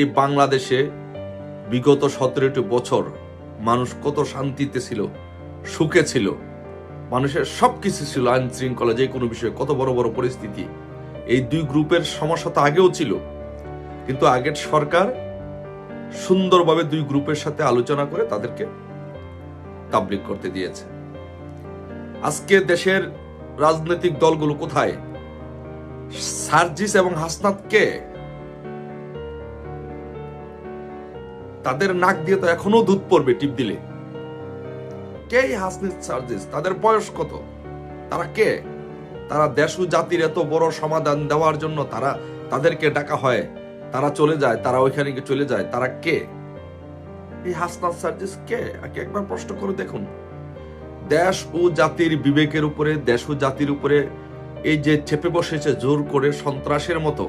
এই বাংলাদেশে বিগত সতেরোটি বছর মানুষ কত শান্তিতে ছিল, সুখে ছিল, মানুষের সব কিছু ছিল আইন শৃঙ্খলা যে কোনো বিষয়ে, কত বড় বড় পরিস্থিতি। এই দুই গ্রুপের সমস্যা তো আগেও ছিল, কিন্তু আগের সরকার সুন্দরভাবে দুই গ্রুপের সাথে আলোচনা করে তাদেরকে তাবলিক করতে দিয়েছে। আজকে দেশের রাজনৈতিক দলগুলো কোথায়? সার্জিস এবং হাসনাত তাদের নাক দিয়ে তো এখনও দুধ পড়বে, টিপ দিলে। কে এই হাসনিত সার্জিস? তাদের বয়স কত? তারা কে? তারা দেশ জাতির এত বড় সমাধান দেওয়ার জন্য তারা তাদেরকে ডাকা হয়। তারা চলে যায়, তারা ওইখানে গিয়ে চলে যায়। তারা কে? এই হাসনাত সার্জিস কে? আগে একবার প্রশ্ন করে দেখুন। দেশ ও জাতির বিবেকের উপরে, দেশ ও জাতির উপরে এই যে চেপে বসেছে, জোর করে সন্ত্রাসের মতো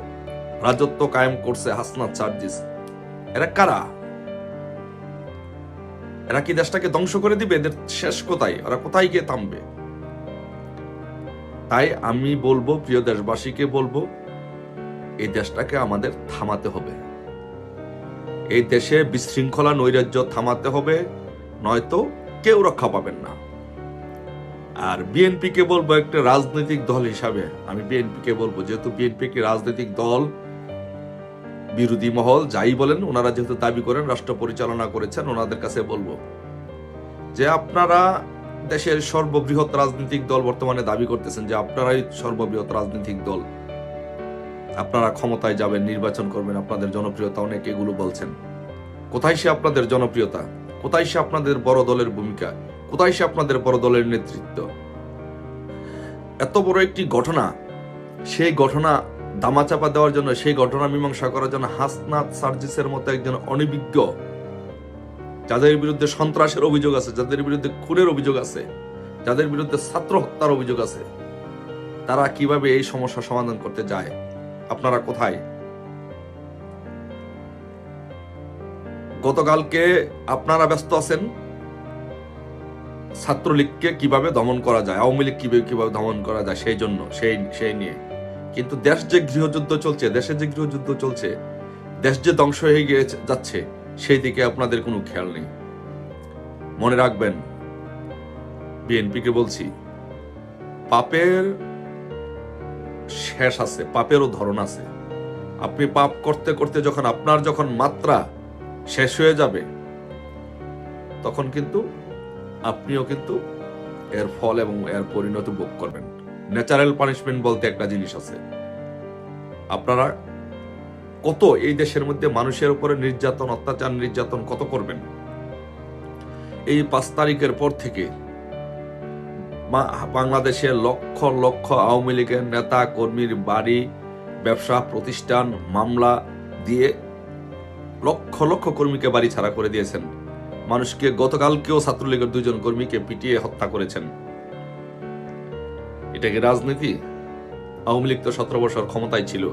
রাজত্ব কায়েম করছে হাসনাত সার্জিস। এরা কারা? এরা কি দেশটাকে ধ্বংস করে দিবে? এদের শেষ কোথায়? ওরা কোথায় গিয়ে থামবে? তাই আমি বলব, প্রিয় দেশবাসীকে বলব, এই দেশটাকে আমাদের থামাতে হবে। এই দেশে বিশৃঙ্খলা, নৈরাজ্য থামাতে হবে, নয়তো কেউ রক্ষা পাবেন না। আর বিএনপি কে বলব, একটা রাজনৈতিক দল হিসাবে আমি বিএনপি কে বলব, যেহেতু বিএনপি একটি রাজনৈতিক দল বিরোধী মহল যাই বলেন, ওনারা যেহেতু দাবি করেন, রাষ্ট্র পরিচালনা করেছেন, ওনাদের কাছে বলব যে আপনারা দেশের সর্ববৃহৎ রাজনৈতিক দল বর্তমানে দাবি করতেছেন যে আপনারাই সর্ববৃহৎ রাজনৈতিক দল। আপনারা ক্ষমতায় যাবেন, নির্বাচন করবেন, আপনাদের জনপ্রিয়তা অনেক, এগুলো বলছেন। কোথায় সে আপনাদের জনপ্রিয়তা? কোথায় সে আপনাদের বড় দলের ভূমিকা? কোথায় সে আপনাদের বড় দলের নেতৃত্ব? এত বড় একটি ঘটনা, সেই ঘটনা দামাচাপা দেওয়ার জন্য, সেই ঘটনা মীমাংসা করার জন্য হাসনাত সার্জিসের মতো একজন অনভিজ্ঞ যাদের বিরুদ্ধে সন্ত্রাসের অভিযোগ আছে, যাদের বিরুদ্ধে খুনের অভিযোগ আছে, যাদের বিরুদ্ধে ছাত্র হত্যার অভিযোগ আছে, তারা কীভাবে এই সমস্যা সমাধান করতে যায়? আপনারা কোথায়? গতকালকে আপনারা ব্যস্ত আছেন? ছাত্রলীগকে কীভাবে দমন করা যায়? আওয়ামী লীগ কীভাবে কীভাবে দমন করা যায়? সেই জন্য, সেই সেই নিয়ে। কিন্তু দেশ যে গৃহযুদ্ধ চলছে, দেশে যে গৃহযুদ্ধ চলছে, দেশ যে ধ্বংস হয়ে গিয়ে যাচ্ছে, সেই দিকে আপনাদের কোনো খেয়াল নেই। মনে রাখবেন, বিএনপিকে বলছি, পাপের শেষ আছে, পাপেরও ধরন আছে। আপনি পাপ করতে করতে যখন আপনার যখন মাত্রা শেষ হয়ে যাবে, তখন কিন্তু আপনিও কিন্তু এর ফল এবং এর পরিণতি ভোগ করবেন। ন্যাচারাল পানিশমেন্ট বলতে একটা জিনিস আছে। আপনারা কত এই দেশের মধ্যে মানুষের উপরে নির্যাতন, অত্যাচার, নির্যাতন কত করবেন? এই পাঁচ তারিখের পর থেকে বাংলাদেশে লক্ষ লক্ষ আওয়ামী লীগের নেতা, কর্মীর বাড়ি, ব্যবসা, প্রতিষ্ঠান, মামলা দিয়ে লক্ষ লক্ষ কর্মীকে বাড়ি ছাড়া করে দিয়েছেন। মানুষকে গতকালকেও ছাত্রলীগের দুজন কর্মীকে পিটিয়ে হত্যা করেছেন। এটা কি রাজনীতি? আওয়ামী লীগ তো সতেরো বছর ক্ষমতায় ছিল।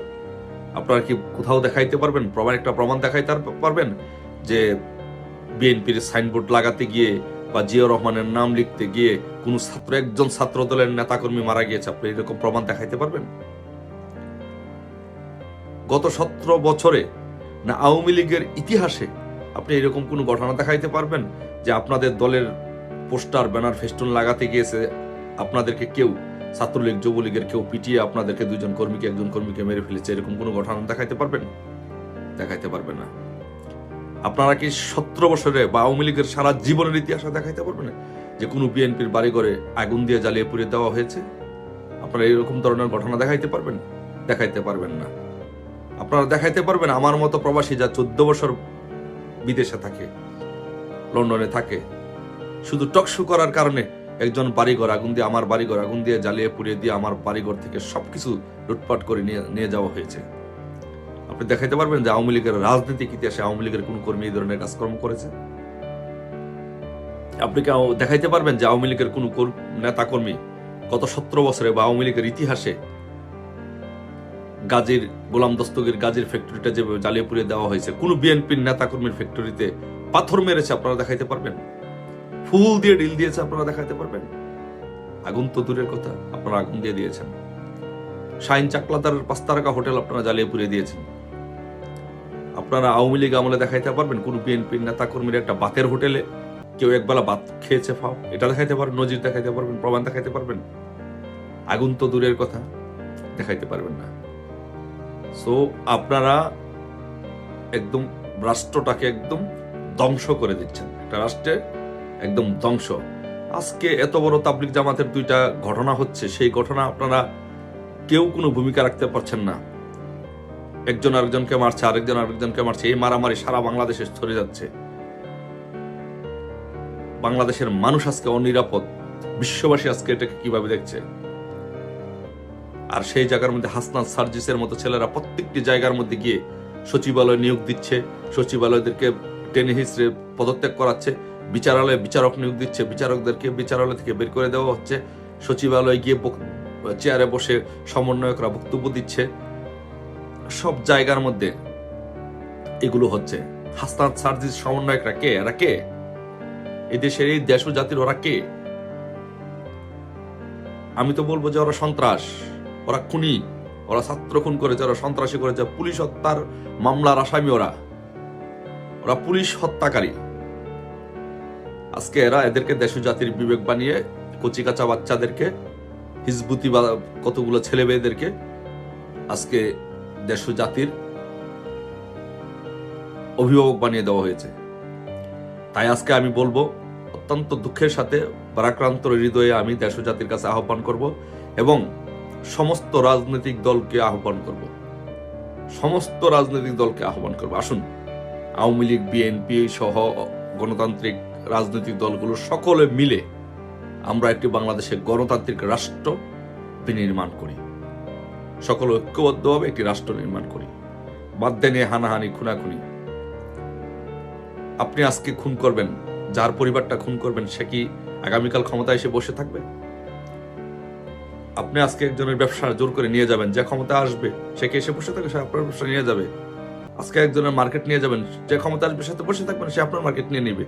আপনারা কি কোথাও দেখাইতে পারবেন? প্রমাণ একটা প্রমাণ দেখাইতে পারবেন? যে বিএনপির সাইনবোর্ড লাগাতে গিয়ে বা জিয়া রহমানের নাম লিখতে গিয়ে কোন ছাত্র, একজন ছাত্র দলের নেতাকর্মী মারা গিয়েছে। আপনি এরকম প্রমাণ দেখাইতে পারবেন? গত সতেরো বছরে না আওয়ামী লীগের ইতিহাসে আপনি এরকম কোনো ঘটনা দেখাইতে পারবেন? যে আপনাদের দলের পোস্টার, ব্যানার, ফেস্টুন লাগাতে গিয়েছে আপনাদেরকে কেউ? ছাত্রলীগ, যুবলীগের কেউ পিটিয়ে আপনাদেরকে দুজন কর্মীকে, একজন কর্মীকে মেরে ফেলেছে, এরকম কোনো ঘটনা দেখাইতে পারবেন? দেখাইতে পারবেন না। আপনারা কি সতেরো বছরে বা আওয়ামী লীগের সারা জীবনের ইতিহাসে দেখাইতে পারবেন? যে কোনো বিএনপির বাড়ি ঘরে আগুন দিয়ে জ্বালিয়ে পুড়িয়ে দেওয়া হয়েছে? আপনারা এরকম ধরনের ঘটনা দেখাইতে পারবেন? দেখাইতে পারবেন না। আপনারা দেখাইতে পারবেন, আমার মতো প্রবাসী যা চোদ্দ বছর বিদেশে থাকে, লন্ডনে থাকে, শুধু টকশু করার কারণে একজন বাড়িঘর আগুন দিয়ে, আমার বাড়িঘর আগুন দিয়ে জ্বালিয়ে পুড়িয়ে দিয়ে আমার বাড়িঘর থেকে সবকিছু লুটপাট করে নিয়ে নিয়ে যাওয়া হয়েছে। আপনি দেখাইতে পারবেন যে আওয়ামী লীগের রাজনৈতিক ইতিহাসে আওয়ামী লীগের কোন কর্মী এই ধরনের কাজকর্ম করেছে? আপনি কি দেখাইতে পারবেন যে আওয়ামী লীগের কোন নেতা কর্মী গত সতেরো বছরে বা আওয়ামী লীগের ইতিহাসে গাজীর, গোলাম দস্তগীর গাজীর ফ্যাক্টরিটা যেভাবে জ্বালিয়ে পুড়িয়ে দেওয়া হয়েছে, কোন বিএনপির নেতা কর্মীর ফ্যাক্টরিতে পাথর মেরেছে, আপনারা দেখাইতে পারবেন? ফুল দিয়ে ডিল দিয়েছে, আপনারা দেখাইতে পারবেন। আগুন তো দূরের কথা, আপনারা আগুন দিয়ে দিয়েছেন। শাইন চাকলাদার পাঁচ তারকা হোটেল আপনারা জ্বালিয়ে পুড়িয়ে দিয়েছেন। আপনারা আওয়ামী লীগ আমলে দেখাইতে পারবেন, কোন বিএনপি নেতা কর্মীর একটা বাতের হোটেলে কেউ একবেলা বাত খেয়েছে, ফাও। এটা দেখাইতে পারবেন, নজির দেখাইতে পারবেন, প্রমাণ দেখাইতে পারবেন। আগুন তো দূরের কথা দেখাইতে পারবেন না। সো আপনারা একদম রাষ্ট্রটাকে একদম ধ্বংস করে দিচ্ছেন। একটা রাষ্ট্রের একদম ধ্বংস। আজকে এত বড় তাবলিক জামাতের দুইটা ঘটনা হচ্ছে, সেই ঘটনা আপনারা কেউ কোনো ভূমিকা রাখতে পারছেন না। একজন আরেকজনকে মারছে, আরেকজন আরেকজনকে মারছে, এই মারামারি সারা বাংলাদেশে ছড়ে যাচ্ছে। বাংলাদেশের মানুষ আজকে অনিরাপদ, বিশ্ববাসী আজকে এটাকে কীভাবে দেখছে? আর সেই জায়গার মধ্যে হাসনাত সার্জিসের মতো ছেলেরা প্রত্যেকটি জায়গার মধ্যে গিয়ে সচিবালয় নিয়োগ দিচ্ছে, সচিবালয়দেরকে টেনে হিসড়ে পদত্যাগ করাচ্ছে। বিচারালয়ে বিচারক নিয়োগ দিচ্ছে, বিচারকদেরকে বিচারালয় থেকে বের করে দেওয়া হচ্ছে। সচিবালয়ে গিয়ে চেয়ারে বসে সমন্বয়করা বক্তব্য দিচ্ছে। সব জায়গার মধ্যে এগুলো হচ্ছে। হাসনাত সার্জিস সমন্বয়করা কে? এরা কে? এই দেশের এই দেশ জাতির ওরা কে? আমি তো বলব যে ওরা সন্ত্রাস। ওরা খুনি। ওরা ছাত্র খুন করেছে, ওরা সন্ত্রাসী করেছে। পুলিশ হত্যার মামলার আসামি ওরা। ওরা পুলিশ হত্যাকারী। আজকে এরা এদেরকে দেশ জাতির বিবেক বানিয়ে কচি কাঁচা বাচ্চাদেরকে, হিজবুতি বা কতগুলো ছেলে মেয়েদেরকে আজকে দেশ জাতির অভিভাবক বানিয়ে দেওয়া হয়েছে। তাই আজকে আমি বলব, অত্যন্ত দুঃখের সাথে পরাক্রান্ত হৃদয়ে আমি দেশ জাতির কাছে আহ্বান করব এবং সমস্ত রাজনৈতিক দলকে আহ্বান করব। সমস্ত রাজনৈতিক দলকে আহ্বান করব। আসুন, আওয়ামী লীগ, বিএনপি সহ গণতান্ত্রিক রাজনৈতিক দলগুলো সকলে মিলে আমরা একটি বাংলাদেশের গণতান্ত্রিক রাষ্ট্র বিনির্মাণ করি। সকল ঐক্যবদ্ধভাবে একটি রাষ্ট্র নির্মাণ করি। বাদ্যে নিয়ে হানাহানি, খুনাখুনি। আপনি আজকে খুন করবেন, যার পরিবারটা খুন করবেন, সে কি আগামীকাল ক্ষমতায় এসে বসে থাকবে? আপনি আজকে একজনের ব্যবসা জোর করে নিয়ে যাবেন, যে ক্ষমতা আসবে, সে কি এসে বসে থাকবে, সে আপনার ব্যবসা নিয়ে যাবে। আজকে একজনের মার্কেট নিয়ে যাবেন, যে ক্ষমতা আসবে, সে তো বসে থাকবেন সে আপনার মার্কেট নিয়ে নিবে।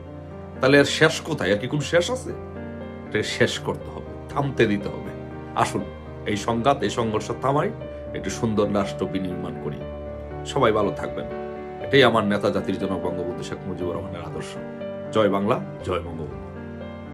তাহলে আর শেষ কোথায়? আর কি কোন শেষ আছে? এটা শেষ করতে হবে, থামতে দিতে হবে। আসুন, এই সংঘাত, এই সংঘর্ষ থামাই, একটি সুন্দর রাষ্ট্র বিনির্মাণ করি। সবাই ভালো থাকবেন। এটাই আমার নেতা জাতির জন্য বঙ্গবন্ধু শেখ মুজিবুর রহমানের আদর্শ। জয় বাংলা, জয় বঙ্গবন্ধু।